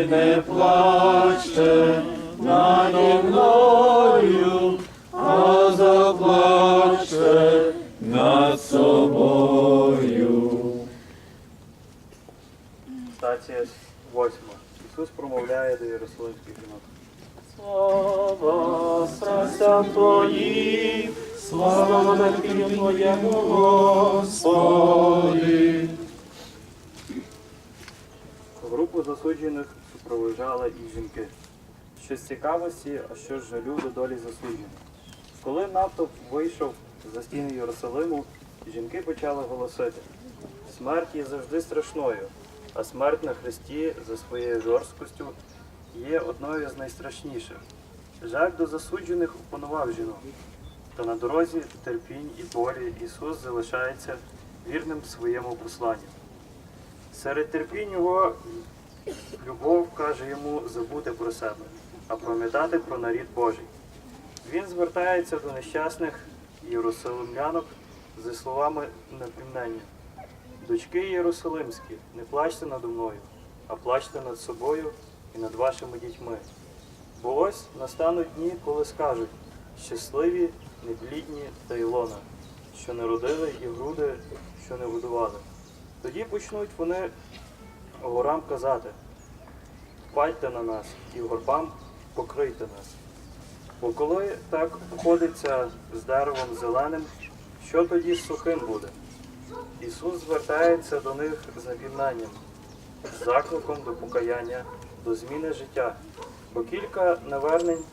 ви не плачте наді мною, а заплаче над собою. Стація восьма. Ісус промовляє до Єрусалимських жінок. Слава страстям Твоїм, слава на Твоєму Господи. Групу засуджених супроводжали і жінки. Що з цікавості, а що ж жалю до долі засуджених. Коли натовп вийшов за стіни Єрусалиму, жінки почали голосити. Смерть є завжди страшною, а смерть на Христі за своєю жорсткостю є одною з найстрашніших. Жаль до засуджених опанував жінок. Та на дорозі терпінь і болі Ісус залишається вірним своєму посланню. Серед терпінь його любов каже йому забути про себе, а пам'ятати про нарід Божий. Він звертається до нещасних єрусалимлянок зі словами напівнення. Дочки Єрусалимські, не плачте надо мною, а плачте над собою і над вашими дітьми. Бо ось настануть дні, коли скажуть щасливі, неплідні та Ілона, що не родили і груди, що не годували. Тоді почнуть вони горам казати, впадьте на нас і горбам покрийте нас. Бо коли так ходиться з деревом зеленим, що тоді з сухим буде? Ісус звертається до них з напівнанням, з закликом до покаяння, до зміни життя, бо кілька навернень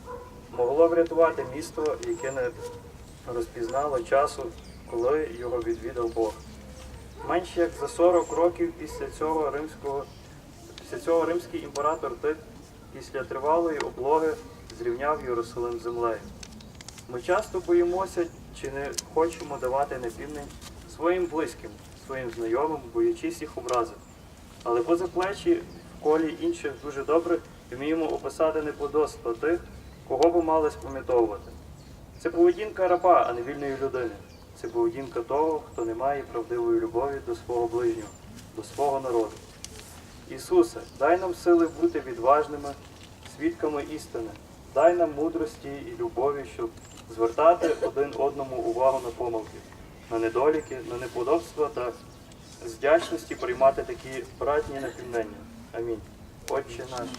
могло врятувати місто, яке не розпізнало часу, коли його відвідав Бог. Менш як за 40 років після цього римського після цього римський імператор Тит після тривалої облоги зрівняв Єрусалим землею. Ми часто боїмося чи не хочемо давати непівнень своїм близьким, своїм знайомим, боячись їх образити. Але поза плечі в колі інших дуже добре вміємо описати неподобство тих, кого би мали спам'ятовувати. Це поведінка раба, а не вільної людини. Це поведінка того, хто не має правдивої любові до свого ближнього, до свого народу. Ісусе, дай нам сили бути відважними, свідками істини. Дай нам мудрості і любові, щоб звертати один одному увагу на помилки, на недоліки, на неподобства та з вдячності приймати такі братні напівнення. Амінь. Отче наш.